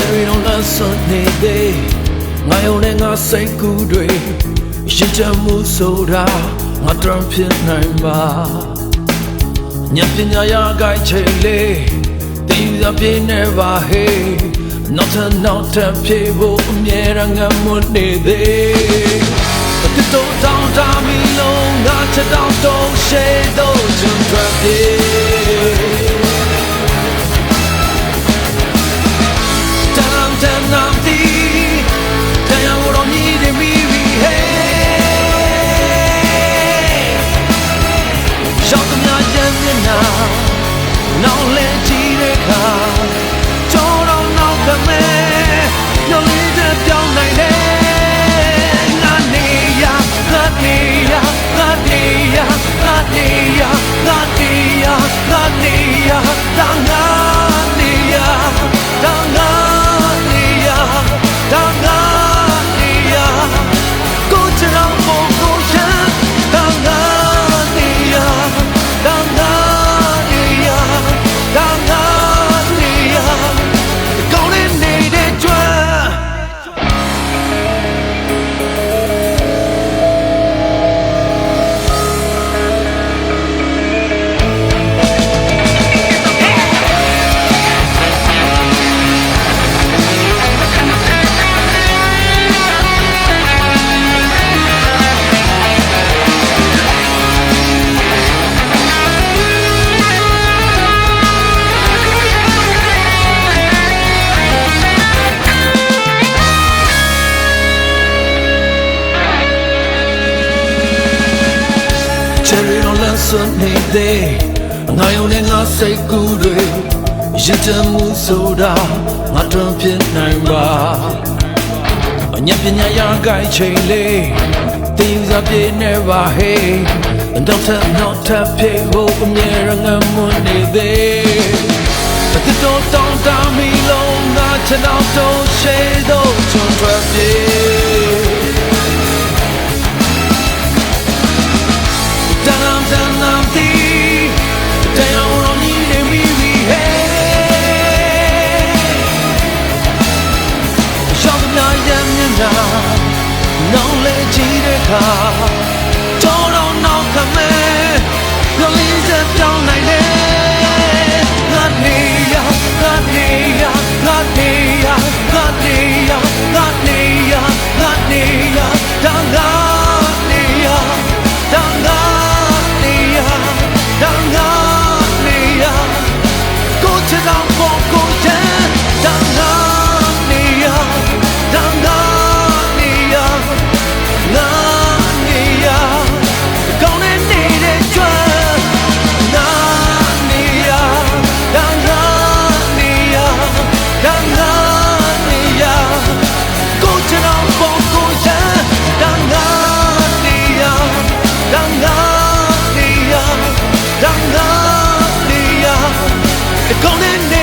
Cherry on the sunny day ငါယုံနဲ့ငါစိတ်ကူးတွေရင်ချမှုဆိုတာငါတရံဖြစ်နိုင်ပါညပညာရကိုက်ချိန်လေးတင်းရပြင်းနေပါဟေးနောက်ထပ်နောက်ထပ်ပြေဖို့အမြဲတမ်းငတ်မွနေသေးအတူတူတောင်းတမီလုံးငါချက်တောင်းတော့ရှေ့တော့ကျွန်တော်ပြေ Cherry on the sunny day ငါယုံနဲ့ငါစိတ်ကူးတွေရစ်တမှုဆိုတာငါတွင်ဖြစ်နိုင်ပါအညပညာရကိုက်ချိန်လေးတင်းစားပြေနေပါဟေးတော့ထပ်တော့ထပ်ပြေဖို့အမြဲရငမွနေသေးအတူတူတောင်းတမီလုံးငါချစ်တော့တော့ရှေ့တော့ချွန်ထွက်ပြေ 记得他。 꺼내내